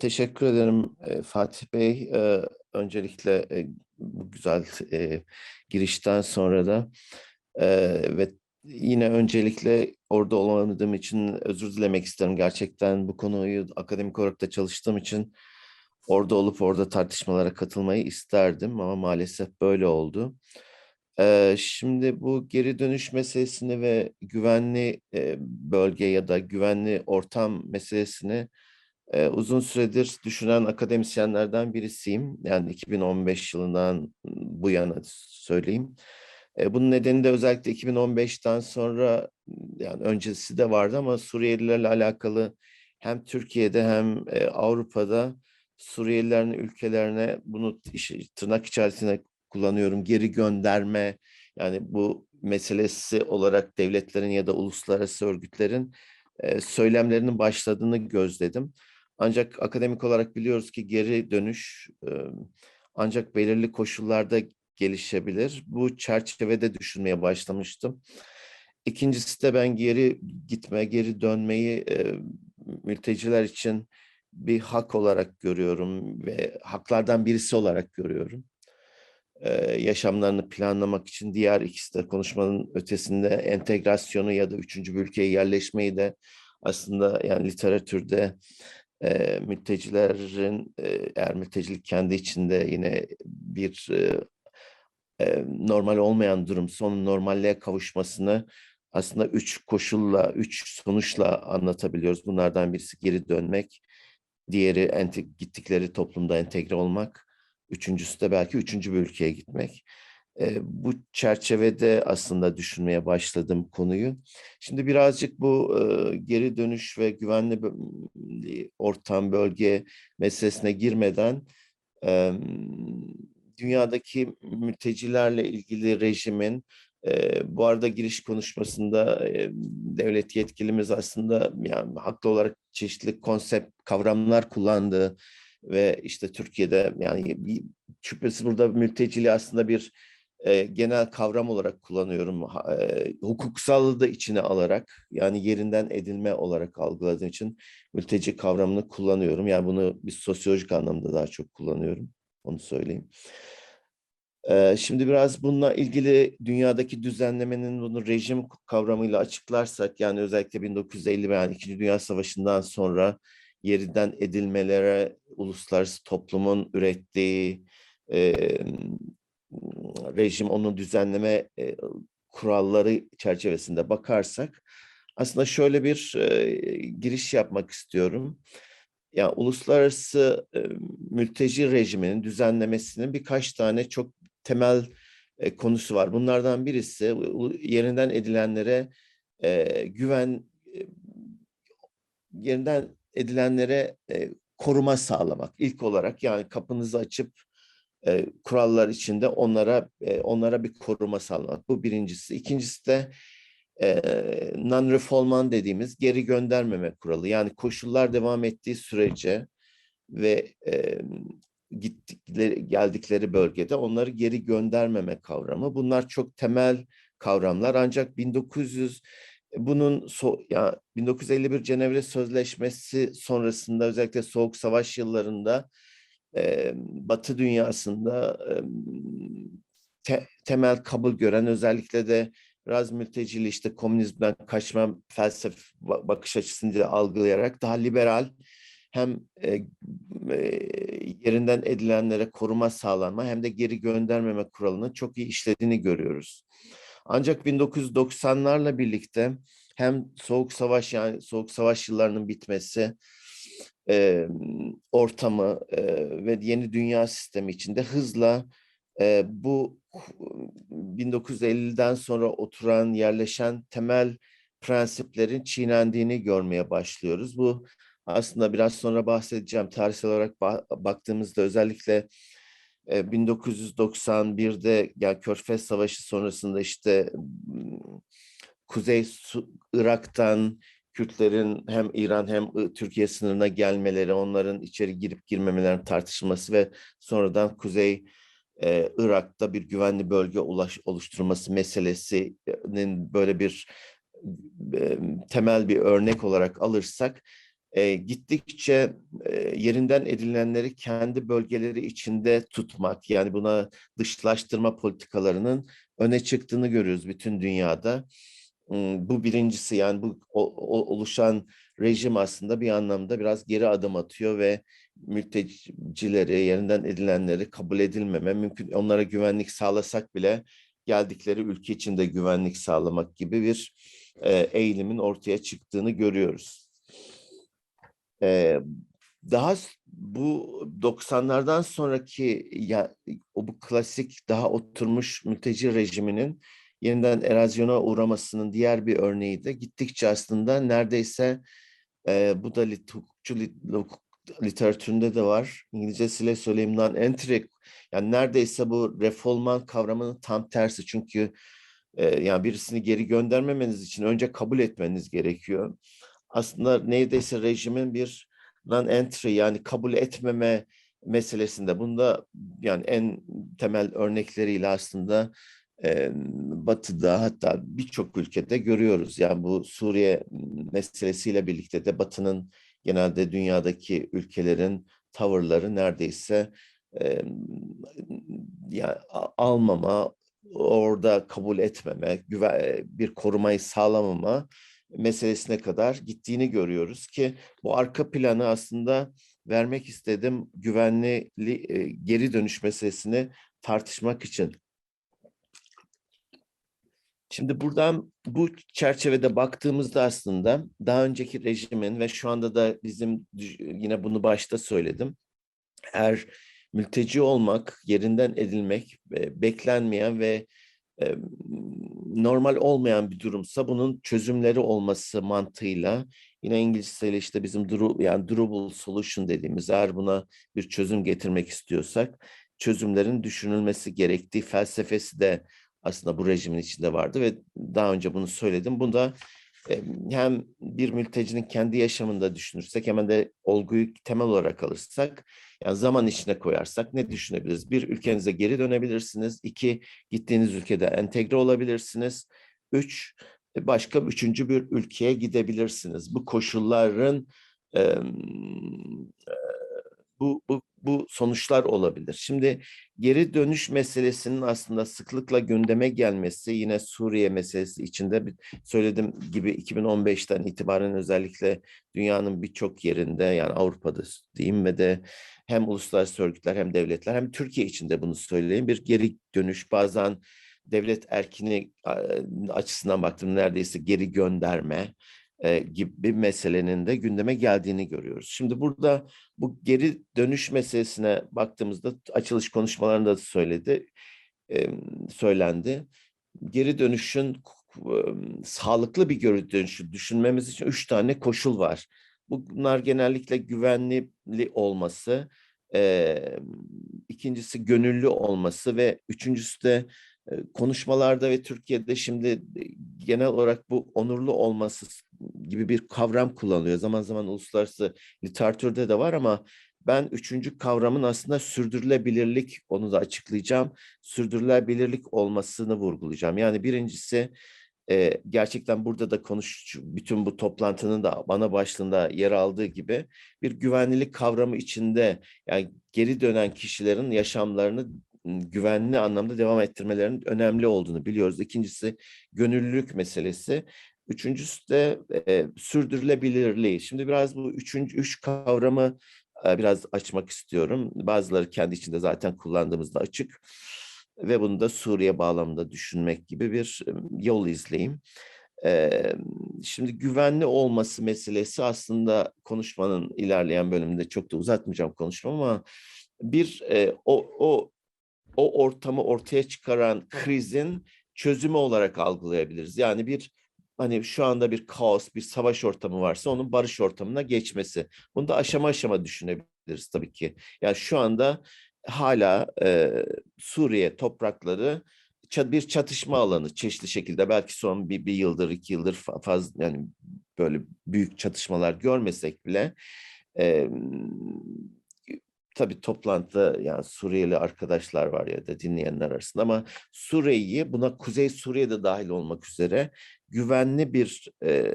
Teşekkür ederim, Fatih Bey. Öncelikle, bu güzel, girişten sonra da, ve yine öncelikle orada olamadığım için özür dilemek isterim. Gerçekten bu konuyu akademik olarak da çalıştığım için orada olup orada tartışmalara katılmayı isterdim ama maalesef böyle oldu. Şimdi bu geri dönüş meselesini ve güvenli, bölge ya da güvenli ortam meselesini Eee, uzun süredir düşünen akademisyenlerden birisiyim. Yani 2015 yılından bu yana söyleyeyim. Eee, bunun nedeni de özellikle 2015'ten sonra yani öncesi de vardı ama Suriyelilerle alakalı hem Türkiye'de hem eee, Avrupa'da Suriyelilerin ülkelerine bunu tırnak içerisinde kullanıyorum geri gönderme yani bu meselesi olarak devletlerin ya da uluslararası örgütlerin söylemlerinin başladığını gözledim. Ancak akademik olarak biliyoruz ki geri dönüş ancak belirli koşullarda gelişebilir. Bu çerçevede düşünmeye başlamıştım. İkincisi de ben geri gitme, geri dönmeyi mülteciler için bir hak olarak görüyorum ve haklardan birisi olarak görüyorum. E, yaşamlarını planlamak için diğer ikisi de konuşmanın ötesinde entegrasyonu ya da üçüncü bir ülkeye yerleşmeyi de aslında yani literatürde e, mültecilerin eğer mültecilik kendi içinde yine bir e, normal olmayan durum son normalliğe kavuşmasını aslında üç koşulla, üç sonuçla anlatabiliyoruz. Bunlardan birisi geri dönmek, diğeri ente, gittikleri toplumda entegre olmak, üçüncüsü de belki üçüncü bir ülkeye gitmek. E, bu çerçevede aslında düşünmeye başladım konuyu. Şimdi birazcık bu e, geri dönüş ve güvenli ortam, bölge meselesine girmeden e, dünyadaki mültecilerle ilgili rejimin e, bu arada giriş konuşmasında e, devlet yetkilimiz aslında yani haklı olarak çeşitli konsept kavramlar kullandı ve işte Türkiye'de yani şüphesiz burada mülteciliği aslında bir e, genel kavram olarak kullanıyorum. E, hukuksallığı da içine alarak yani yerinden edilme olarak algıladığım için mülteci kavramını kullanıyorum. Yani bunu bir sosyolojik anlamda daha çok kullanıyorum. Onu söyleyeyim. E, şimdi biraz bununla ilgili dünyadaki düzenlemenin bunu rejim kavramıyla açıklarsak yani özellikle 1950 yani İkinci Dünya Savaşı'ndan sonra yerinden edilmelere uluslararası toplumun ürettiği e, rejim onu düzenleme e, kuralları çerçevesinde bakarsak aslında şöyle bir e, giriş yapmak istiyorum. Yani uluslararası e, mülteci rejiminin düzenlemesinin birkaç tane çok temel e, konusu var. Bunlardan birisi yerinden edilenlere e, güven e, yerinden edilenlere e, koruma sağlamak ilk olarak yani kapınızı açıp e, kurallar içinde onlara e, onlara bir koruma sağlamak. Bu birincisi. İkincisi de e, non-refoulement dediğimiz geri göndermeme kuralı. Yani koşullar devam ettiği sürece ve e, gittikleri geldikleri bölgede onları geri göndermeme kavramı. Bunlar çok temel kavramlar ancak 1900 bunun so, ya 1951 Cenevre Sözleşmesi sonrasında özellikle Soğuk Savaş yıllarında Batı dünyasında te, temel kabul gören özellikle de biraz mültecili işte komünizmden kaçma felsefe bakış açısını algılayarak daha liberal hem e, e, yerinden edilenlere koruma sağlanma hem de geri göndermeme kuralını çok iyi işlediğini görüyoruz. Ancak 1990'larla birlikte hem Soğuk Savaş yani Soğuk Savaş yıllarının bitmesi e, ortamı e, ve yeni dünya sistemi içinde hızla e, bu 1950'den sonra oturan, yerleşen temel prensiplerin çiğnendiğini görmeye başlıyoruz. Bu aslında biraz sonra bahsedeceğim. Tarihsel olarak baktığımızda özellikle 1991'de yani Körfez Savaşı sonrasında işte Kuzey Irak'tan Kürtlerin hem İran hem Türkiye sınırına gelmeleri, onların içeri girip girmemelerin tartışılması ve sonradan Kuzey e, Irak'ta bir güvenli bölge ulaş, oluşturması meselesinin böyle bir e, temel bir örnek olarak alırsak e, gittikçe e, yerinden edilenleri kendi bölgeleri içinde tutmak yani buna dışlaştırma politikalarının öne çıktığını görüyoruz bütün dünyada. Bu birincisi yani bu oluşan rejim aslında bir anlamda biraz geri adım atıyor ve mültecileri, yerinden edilenleri kabul edilmeme, mümkün onlara güvenlik sağlasak bile geldikleri ülke içinde güvenlik sağlamak gibi bir e, eğilimin ortaya çıktığını görüyoruz. E, daha bu 90'lardan sonraki ya, o bu klasik daha oturmuş mülteci rejiminin yeniden erozyona uğramasının diğer bir örneği de gittikçe aslında neredeyse e, bu da lit, hukukçu lit- hukuk literatüründe de var. İngilizcesiyle söyleyeyim non-entry yani neredeyse bu reforman kavramının tam tersi. Çünkü e, yani birisini geri göndermemeniz için önce kabul etmeniz gerekiyor. Aslında neredeyse rejimin bir non-entry yani kabul etmeme meselesinde bunda yani en temel örnekleriyle aslında e, Batı'da hatta birçok ülkede görüyoruz. Yani bu Suriye meselesiyle birlikte de Batı'nın genelde dünyadaki ülkelerin tavırları neredeyse e, yani almama, orada kabul etmeme, güve- bir korumayı sağlamama meselesine kadar gittiğini görüyoruz ki bu arka planı aslında vermek istedim güvenli e, geri dönüş meselesini tartışmak için. Şimdi buradan bu çerçevede baktığımızda aslında daha önceki rejimin ve şu anda da bizim yine bunu başta söyledim. Eğer mülteci olmak, yerinden edilmek beklenmeyen ve e, normal olmayan bir durumsa bunun çözümleri olması mantığıyla yine İngilizceyle işte bizim yani durable solution dediğimiz eğer buna bir çözüm getirmek istiyorsak çözümlerin düşünülmesi gerektiği felsefesi de aslında bu rejimin içinde vardı ve daha önce bunu söyledim. Bunda e, hem bir mültecinin kendi yaşamında düşünürsek hemen de olguyu temel olarak alırsak yani zaman içine koyarsak ne düşünebiliriz? Bir, ülkenize geri dönebilirsiniz. İki, gittiğiniz ülkede entegre olabilirsiniz. Üç, e, başka üçüncü bir ülkeye gidebilirsiniz. Bu koşulların e, bu, bu, bu sonuçlar olabilir. Şimdi geri dönüş meselesinin aslında sıklıkla gündeme gelmesi yine Suriye meselesi içinde söylediğim gibi 2015'ten itibaren özellikle dünyanın birçok yerinde yani Avrupa'da diyeyim ve de hem uluslararası örgütler hem devletler hem Türkiye içinde bunu söyleyeyim bir geri dönüş bazen devlet erkini açısından baktım neredeyse geri gönderme e, gibi meselenin de gündeme geldiğini görüyoruz. Şimdi burada bu geri dönüş meselesine baktığımızda açılış konuşmalarında da söyledi, e, söylendi. Geri dönüşün e, sağlıklı bir geri dönüşü düşünmemiz için üç tane koşul var. Bunlar genellikle güvenli olması, e, ikincisi gönüllü olması ve üçüncüsü de konuşmalarda ve Türkiye'de şimdi genel olarak bu onurlu olması gibi bir kavram kullanılıyor. Zaman zaman uluslararası literatürde de var ama ben üçüncü kavramın aslında sürdürülebilirlik, onu da açıklayacağım. Sürdürülebilirlik olmasını vurgulayacağım. Yani birincisi gerçekten burada da konuş, bütün bu toplantının da bana başlığında yer aldığı gibi bir güvenlilik kavramı içinde yani geri dönen kişilerin yaşamlarını güvenli anlamda devam ettirmelerinin önemli olduğunu biliyoruz. İkincisi gönüllülük meselesi. Üçüncüsü de e, sürdürülebilirliği. Şimdi biraz bu üçüncü üç kavramı e, biraz açmak istiyorum. Bazıları kendi içinde zaten kullandığımızda açık ve bunu da Suriye bağlamında düşünmek gibi bir yol izleyeyim. E, şimdi güvenli olması meselesi aslında konuşmanın ilerleyen bölümünde çok da uzatmayacağım konuşmam ama bir e, o o o ortamı ortaya çıkaran krizin çözümü olarak algılayabiliriz. Yani bir hani şu anda bir kaos, bir savaş ortamı varsa onun barış ortamına geçmesi. Bunu da aşama aşama düşünebiliriz tabii ki. Yani şu anda hala e, Suriye toprakları bir çatışma alanı çeşitli şekilde belki son bir, bir yıldır iki yıldır fazla yani böyle büyük çatışmalar görmesek bile e, tabii toplantıda yani Suriyeli arkadaşlar var ya da dinleyenler arasında ama Suriye'yi buna Kuzey Suriye'de dahil olmak üzere güvenli bir e,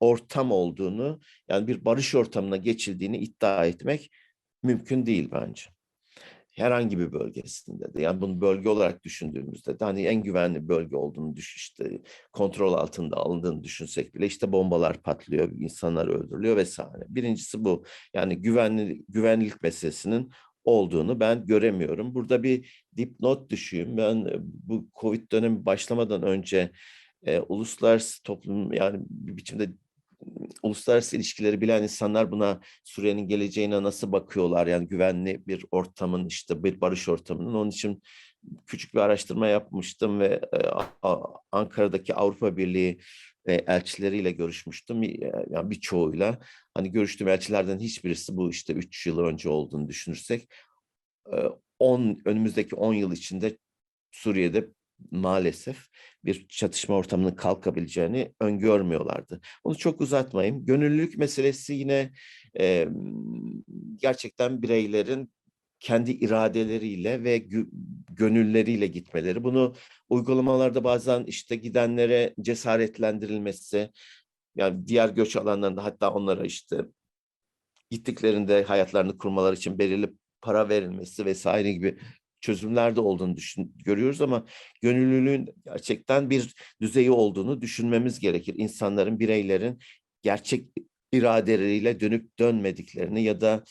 ortam olduğunu yani bir barış ortamına geçildiğini iddia etmek mümkün değil bence. Herhangi bir bölgesinde de yani bunu bölge olarak düşündüğümüzde de hani en güvenli bölge olduğunu düş işte kontrol altında alındığını düşünsek bile işte bombalar patlıyor, insanlar öldürülüyor vesaire. Birincisi bu. Yani güvenli güvenlik meselesinin olduğunu ben göremiyorum. Burada bir dipnot düşeyim. Ben e, bu Covid dönemi başlamadan önce e, uluslararası toplum yani bir biçimde uluslararası ilişkileri bilen insanlar buna Suriye'nin geleceğine nasıl bakıyorlar? Yani güvenli bir ortamın işte bir barış ortamının. Onun için küçük bir araştırma yapmıştım ve e, Ankara'daki Avrupa Birliği e, elçileriyle görüşmüştüm. Yani birçoğuyla. Hani görüştüğüm elçilerden hiçbirisi bu işte 3 yıl önce olduğunu düşünürsek 10 önümüzdeki 10 yıl içinde Suriye'de maalesef bir çatışma ortamının kalkabileceğini öngörmüyorlardı. Onu çok uzatmayayım. Gönüllülük meselesi yine e, gerçekten bireylerin kendi iradeleriyle ve gönülleriyle gitmeleri. Bunu uygulamalarda bazen işte gidenlere cesaretlendirilmesi, yani diğer göç alanlarında hatta onlara işte gittiklerinde hayatlarını kurmaları için belirli para verilmesi vesaire gibi çözümler de olduğunu düşün, görüyoruz ama gönüllülüğün gerçekten bir düzeyi olduğunu düşünmemiz gerekir. İnsanların, bireylerin gerçek iradeleriyle dönüp dönmediklerini ya da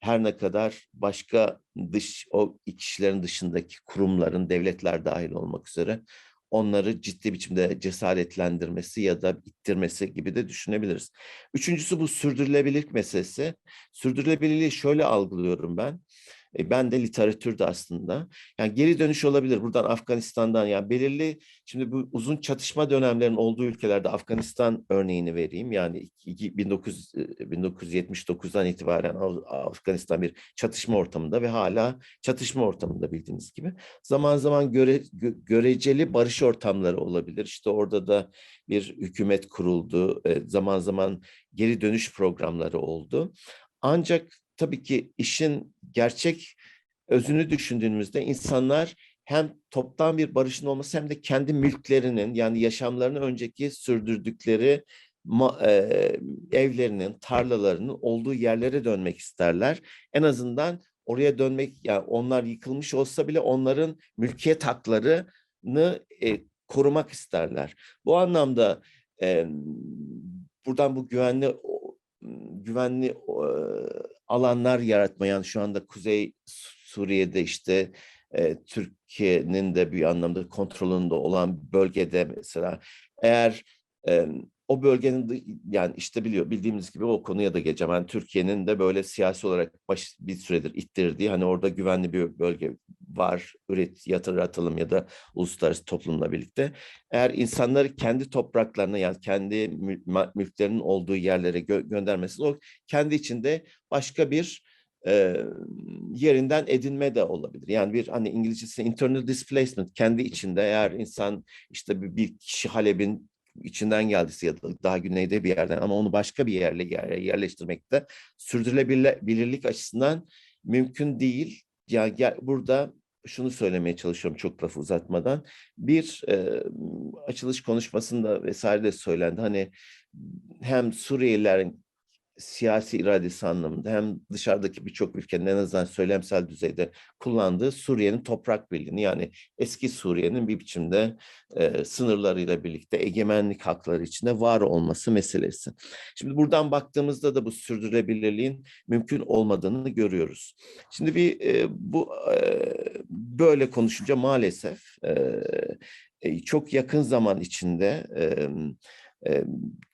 her ne kadar başka dış o kişilerin dışındaki kurumların, devletler dahil olmak üzere onları ciddi biçimde cesaretlendirmesi ya da ittirmesi gibi de düşünebiliriz. Üçüncüsü bu sürdürülebilirlik meselesi. Sürdürülebilirliği şöyle algılıyorum ben. E, ben de literatürde aslında. Yani geri dönüş olabilir. Buradan Afganistan'dan yani belirli şimdi bu uzun çatışma dönemlerinin olduğu ülkelerde Afganistan örneğini vereyim. Yani 19 1979'dan itibaren Afganistan bir çatışma ortamında ve hala çatışma ortamında bildiğiniz gibi. Zaman zaman göre, göreceli barış ortamları olabilir. İşte orada da bir hükümet kuruldu. E, zaman zaman geri dönüş programları oldu. Ancak tabii ki işin gerçek özünü düşündüğümüzde insanlar hem toptan bir barışın olması hem de kendi mülklerinin yani yaşamlarını önceki sürdürdükleri e, evlerinin, tarlalarının olduğu yerlere dönmek isterler. En azından oraya dönmek, yani onlar yıkılmış olsa bile onların mülkiyet haklarını e, korumak isterler. Bu anlamda buradan bu güvenli güvenli alanlar yaratmayan şu anda Kuzey Suriye'de işte Türkiye'nin de bir anlamda kontrolünde olan bölgede mesela eğer o bölgenin yani işte biliyor bildiğimiz gibi o konuya da geleceğim. Yani Türkiye'nin de böyle siyasi olarak baş, bir süredir ittirdiği hani orada güvenli bir bölge var. Üret, yatır atılım ya da uluslararası toplumla birlikte. Eğer insanları kendi topraklarına yani kendi mülklerinin olduğu yerlere gö göndermesi o kendi içinde başka bir e, yerinden edinme de olabilir. Yani bir hani İngilizcesi internal displacement kendi içinde eğer insan işte bir, bir kişi Halep'in içinden geldiyse ya da daha güneyde bir yerden ama onu başka bir yerle yerleştirmek de sürdürülebilirlik açısından mümkün değil. Yani burada şunu söylemeye çalışıyorum çok lafı uzatmadan. Bir e, açılış konuşmasında vesaire de söylendi. Hani hem Suriyelilerin siyasi iradesi anlamında hem dışarıdaki birçok ülkenin en azından söylemsel düzeyde kullandığı Suriye'nin toprak birliğini yani eski Suriye'nin bir biçimde e, sınırlarıyla birlikte egemenlik hakları içinde var olması meselesi. Şimdi buradan baktığımızda da bu sürdürülebilirliğin mümkün olmadığını görüyoruz. Şimdi bir e, bu e, böyle konuşunca maalesef e, çok yakın zaman içinde e, e,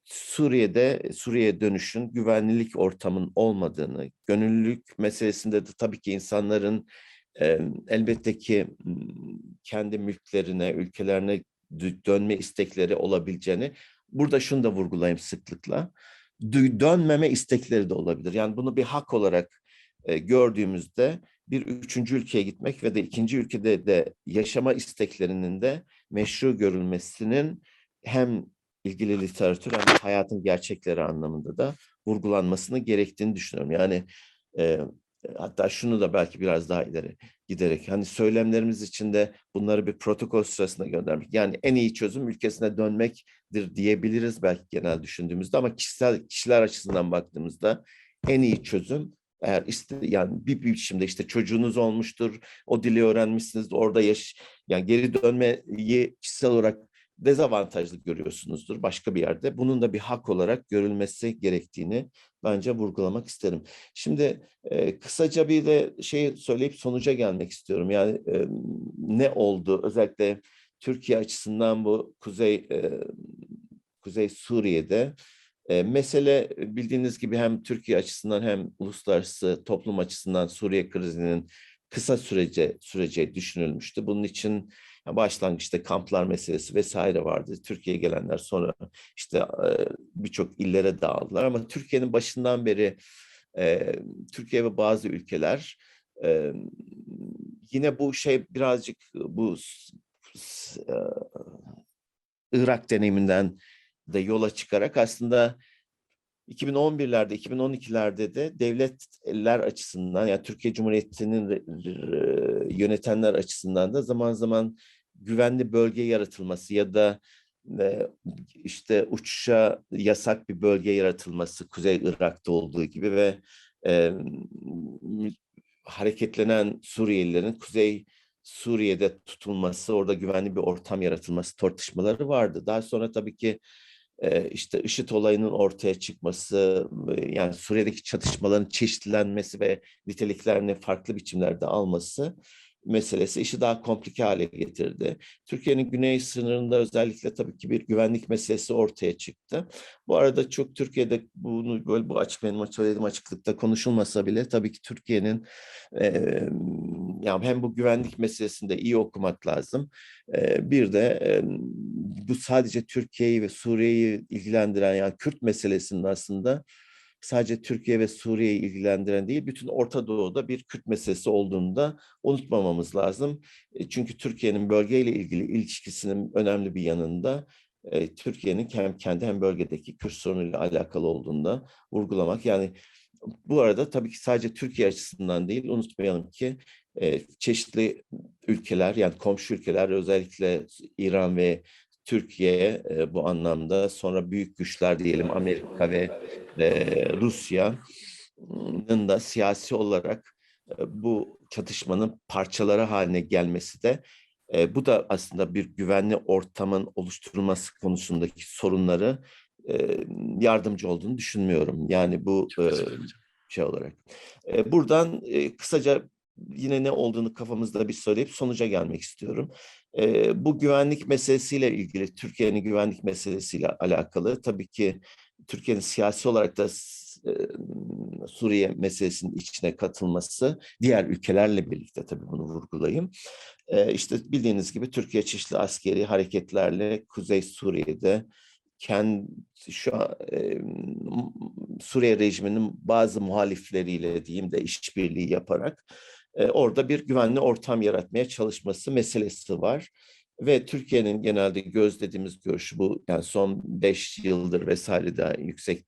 Suriye'de Suriye dönüşün güvenlilik ortamın olmadığını, gönüllülük meselesinde de tabii ki insanların e, elbette ki kendi mülklerine, ülkelerine dönme istekleri olabileceğini burada şunu da vurgulayayım sıklıkla. Dönmeme istekleri de olabilir. Yani bunu bir hak olarak e, gördüğümüzde bir üçüncü ülkeye gitmek ve de ikinci ülkede de yaşama isteklerinin de meşru görülmesinin hem ilgili literatür hem hayatın gerçekleri anlamında da vurgulanmasını gerektiğini düşünüyorum. Yani e, hatta şunu da belki biraz daha ileri giderek hani söylemlerimiz içinde bunları bir protokol sırasında göndermek. Yani en iyi çözüm ülkesine dönmektir diyebiliriz belki genel düşündüğümüzde ama kişisel kişiler açısından baktığımızda en iyi çözüm eğer iste, yani bir biçimde işte çocuğunuz olmuştur, o dili öğrenmişsiniz, orada yaş yani geri dönmeyi kişisel olarak dezavantajlı görüyorsunuzdur başka bir yerde. Bunun da bir hak olarak görülmesi gerektiğini bence vurgulamak isterim. Şimdi e, kısaca bir de şey söyleyip sonuca gelmek istiyorum. Yani e, ne oldu özellikle Türkiye açısından bu Kuzey e, Kuzey Suriye'de e, mesele bildiğiniz gibi hem Türkiye açısından hem uluslararası toplum açısından Suriye krizinin kısa sürece sürece düşünülmüştü. Bunun için başlangıçta kamplar meselesi vesaire vardı. Türkiye'ye gelenler sonra işte e, birçok illere dağıldılar ama Türkiye'nin başından beri e, Türkiye ve bazı ülkeler e, yine bu şey birazcık bu Irak deneyiminden de yola çıkarak aslında 2011'lerde, 2012'lerde de devletler açısından yani Türkiye Cumhuriyeti'nin yönetenler açısından da zaman zaman güvenli bölge yaratılması ya da e, işte uçuşa yasak bir bölge yaratılması Kuzey Irak'ta olduğu gibi ve e, hareketlenen Suriyelilerin Kuzey Suriye'de tutulması, orada güvenli bir ortam yaratılması tartışmaları vardı. Daha sonra tabii ki e, işte IŞİD olayının ortaya çıkması, e, yani Suriye'deki çatışmaların çeşitlenmesi ve niteliklerini farklı biçimlerde alması meselesi işi daha komplike hale getirdi. Türkiye'nin güney sınırında özellikle tabii ki bir güvenlik meselesi ortaya çıktı. Bu arada çok Türkiye'de bunu böyle bu açık benim söylediğim açıklıkta konuşulmasa bile tabii ki Türkiye'nin e, yani hem bu güvenlik meselesinde iyi okumak lazım. E, bir de e, bu sadece Türkiye'yi ve Suriye'yi ilgilendiren yani Kürt meselesinin aslında sadece Türkiye ve Suriye'yi ilgilendiren değil, bütün Orta Doğu'da bir Kürt meselesi olduğunu da unutmamamız lazım. E, Çünkü Türkiye'nin bölgeyle ilgili ilişkisinin önemli bir yanında e, Türkiye'nin hem kendi hem bölgedeki Kürt sorunuyla alakalı olduğunu da vurgulamak. Yani bu arada tabii ki sadece Türkiye açısından değil, unutmayalım ki e, çeşitli ülkeler yani komşu ülkeler özellikle İran ve Türkiye e, bu anlamda sonra büyük güçler diyelim Amerika ve e, Rusya'nın da siyasi olarak e, bu çatışmanın parçaları haline gelmesi de e, bu da aslında bir güvenli ortamın oluşturulması konusundaki sorunları e, yardımcı olduğunu düşünmüyorum. Yani bu e, şey olarak. E, buradan e, kısaca yine ne olduğunu kafamızda bir söyleyip sonuca gelmek istiyorum. E, bu güvenlik meselesiyle ilgili, Türkiye'nin güvenlik meselesiyle alakalı tabii ki Türkiye'nin siyasi olarak da e, Suriye meselesinin içine katılması, diğer ülkelerle birlikte tabii bunu vurgulayayım. E, işte bildiğiniz gibi Türkiye çeşitli askeri hareketlerle Kuzey Suriye'de kendi şu an e, Suriye rejiminin bazı muhalifleriyle diyeyim de işbirliği yaparak orada bir güvenli ortam yaratmaya çalışması meselesi var. Ve Türkiye'nin genelde gözlediğimiz görüşü bu yani son beş yıldır vesaire de yüksek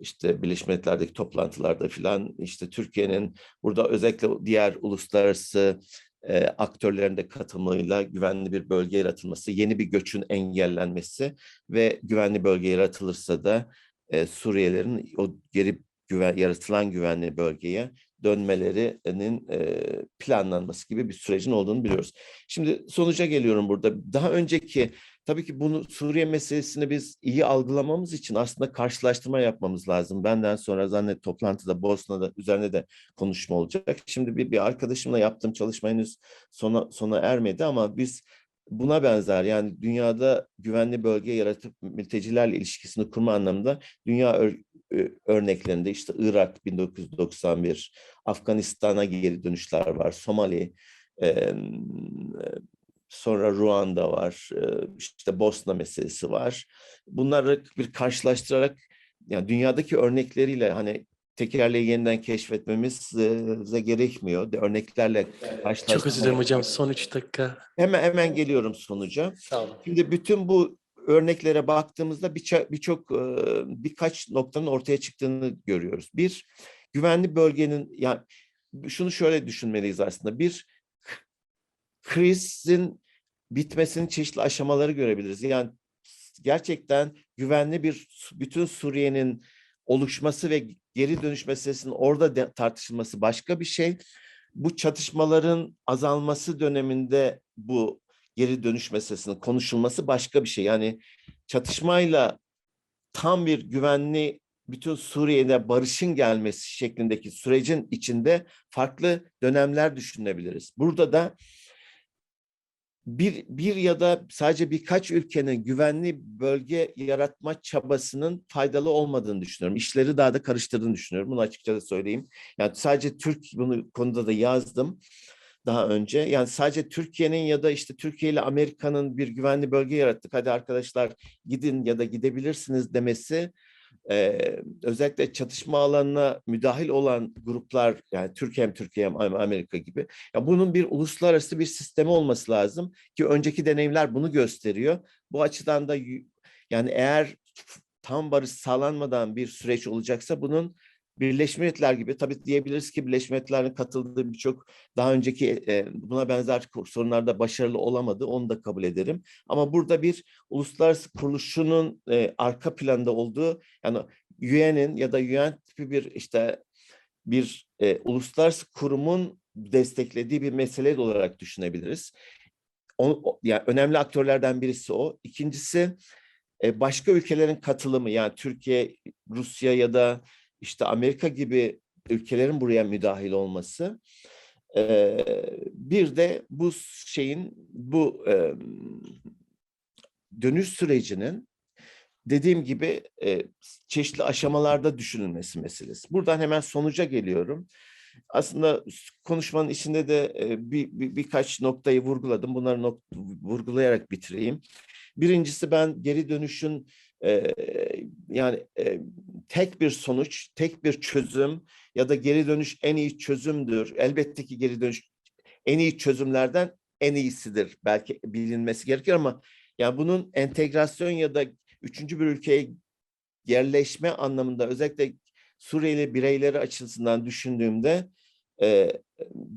işte Birleşmiş Milletler'deki toplantılarda filan işte Türkiye'nin burada özellikle diğer uluslararası e, aktörlerin de katılımıyla güvenli bir bölge yaratılması, yeni bir göçün engellenmesi ve güvenli bölge yaratılırsa da e, Suriyelilerin o geri güven, yaratılan güvenli bölgeye dönmelerinin planlanması gibi bir sürecin olduğunu biliyoruz. Şimdi sonuca geliyorum burada. Daha önceki tabii ki bunu Suriye meselesini biz iyi algılamamız için aslında karşılaştırma yapmamız lazım. Benden sonra zannet toplantıda Bosna'da üzerine de konuşma olacak. Şimdi bir, bir arkadaşımla yaptığım çalışma henüz sona, sona ermedi ama biz buna benzer yani dünyada güvenli bölge yaratıp mültecilerle ilişkisini kurma anlamında dünya örneklerinde işte Irak 1991, Afganistan'a geri dönüşler var, Somali, e, sonra Ruanda var, e, işte Bosna meselesi var. Bunları bir karşılaştırarak yani dünyadaki örnekleriyle hani tekerleği yeniden keşfetmemize gerekmiyor. Örneklerle karşılaştırmak. Çok özür dilerim hocam. Son 3 dakika. Hemen hemen geliyorum sonuca. Sağ olun. Şimdi bütün bu örneklere baktığımızda birçok birçok birkaç noktanın ortaya çıktığını görüyoruz. Bir, güvenli bölgenin yani şunu şöyle düşünmeliyiz aslında. Bir krizin bitmesinin çeşitli aşamaları görebiliriz. Yani gerçekten güvenli bir bütün Suriye'nin oluşması ve geri dönüş meselesinin orada de, tartışılması başka bir şey. Bu çatışmaların azalması döneminde bu geri dönüş meselesinin konuşulması başka bir şey. Yani çatışmayla tam bir güvenli bütün Suriye'de barışın gelmesi şeklindeki sürecin içinde farklı dönemler düşünebiliriz. Burada da bir, bir ya da sadece birkaç ülkenin güvenli bölge yaratma çabasının faydalı olmadığını düşünüyorum. İşleri daha da karıştırdığını düşünüyorum. Bunu açıkça da söyleyeyim. Yani sadece Türk bunu konuda da yazdım daha önce. Yani sadece Türkiye'nin ya da işte Türkiye ile Amerika'nın bir güvenli bölge yarattık. Hadi arkadaşlar gidin ya da gidebilirsiniz demesi ee, özellikle çatışma alanına müdahil olan gruplar yani Türkiye hem Türkiye hem Amerika gibi ya bunun bir uluslararası bir sistemi olması lazım ki önceki deneyimler bunu gösteriyor. Bu açıdan da yani eğer tam barış sağlanmadan bir süreç olacaksa bunun Birleşmiş Milletler gibi tabii diyebiliriz ki Birleşmiş Milletler'in katıldığı birçok daha önceki e, buna benzer sorunlarda başarılı olamadı onu da kabul ederim. Ama burada bir uluslararası kuruluşunun e, arka planda olduğu yani UN'in ya da UN tipi bir işte bir e, uluslararası kurumun desteklediği bir mesele olarak düşünebiliriz. O, yani önemli aktörlerden birisi o. İkincisi başka ülkelerin katılımı yani Türkiye, Rusya ya da işte Amerika gibi ülkelerin buraya müdahil olması. Bir de bu şeyin bu dönüş sürecinin dediğim gibi çeşitli aşamalarda düşünülmesi meselesi. Buradan hemen sonuca geliyorum. Aslında konuşmanın içinde de bir, bir birkaç noktayı vurguladım. Bunları nok vurgulayarak bitireyim. Birincisi ben geri dönüşün yani tek bir sonuç, tek bir çözüm ya da geri dönüş en iyi çözümdür. Elbette ki geri dönüş en iyi çözümlerden en iyisidir. Belki bilinmesi gerekir ama yani bunun entegrasyon ya da üçüncü bir ülkeye yerleşme anlamında özellikle Suriyeli bireyleri açısından düşündüğümde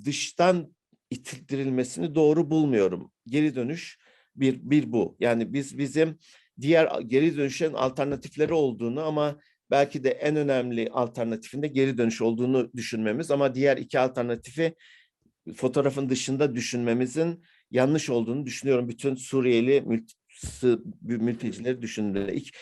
dıştan itildirilmesini doğru bulmuyorum. Geri dönüş bir, bir bu. Yani biz bizim diğer geri dönüşlerin alternatifleri olduğunu ama belki de en önemli alternatifinde geri dönüş olduğunu düşünmemiz ama diğer iki alternatifi fotoğrafın dışında düşünmemizin yanlış olduğunu düşünüyorum. Bütün Suriyeli mülti, mültecileri düşündüğümde. İlk,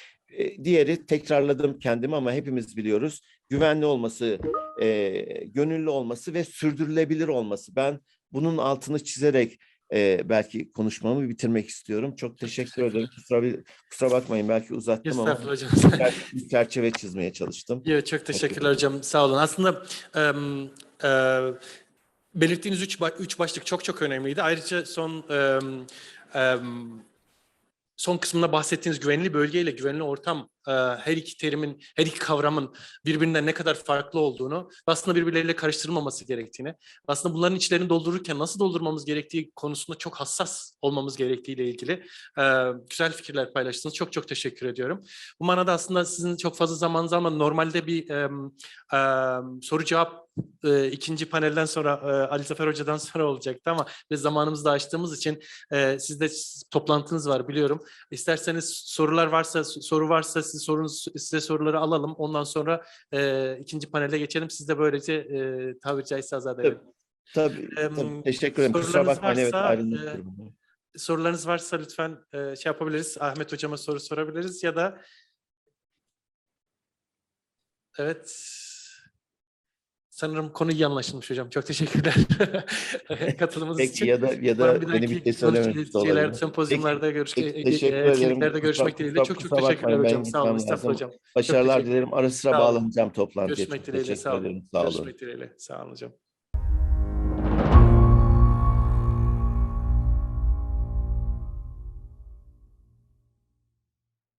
diğeri tekrarladım kendimi ama hepimiz biliyoruz. Güvenli olması, e, gönüllü olması ve sürdürülebilir olması. Ben bunun altını çizerek e, belki konuşmamı bitirmek istiyorum. Çok teşekkür ederim. Kusura, kusura bakmayın belki uzattım ama hocam. bir çerçeve çizmeye çalıştım. Yo, çok teşekkürler hocam. Sağ olun. Aslında e, e, belirttiğiniz üç, üç başlık çok çok önemliydi. Ayrıca son e, e, son kısmında bahsettiğiniz güvenli bölge ile güvenli ortam e, her iki terimin, her iki kavramın birbirinden ne kadar farklı olduğunu aslında birbirleriyle karıştırılmaması gerektiğini, aslında bunların içlerini doldururken nasıl doldurmamız gerektiği konusunda çok hassas olmamız gerektiğiyle ilgili e, güzel fikirler paylaştınız. Çok çok teşekkür ediyorum. Bu manada aslında sizin çok fazla zamanınız almadı. Normalde bir soru cevap e, ikinci panelden sonra e, Ali Zafer Hoca'dan sonra olacaktı ama biz zamanımızı da açtığımız için e, sizde toplantınız var biliyorum. İsterseniz sorular varsa soru varsa siz sorunuz size soruları alalım. Ondan sonra e, ikinci panele geçelim. Siz de böylece e, tabiri caizse azat edelim. Tabii, tabii. Teşekkür ederim. Kusura bakmayın. Evet, ayrılmak e, sorularınız varsa lütfen e, şey yapabiliriz. Ahmet Hocama soru sorabiliriz ya da Evet. Sanırım konu iyi anlaşılmış hocam. Çok teşekkürler katılımınız Peki, için. ya da ya da benim bir şey söylemek şeyler, sempozyumlarda görüşmek, Peki, teşekkür ederim. etkinliklerde görüşmek dileğiyle. Çok çok teşekkürler hocam. Sağ olun. Estağfurullah hocam. Başarılar dilerim. Ara sıra bağlanacağım toplantıya. Görüşmek dileğiyle. Sağ olun. Görüşmek dileğiyle. Sağ olun hocam.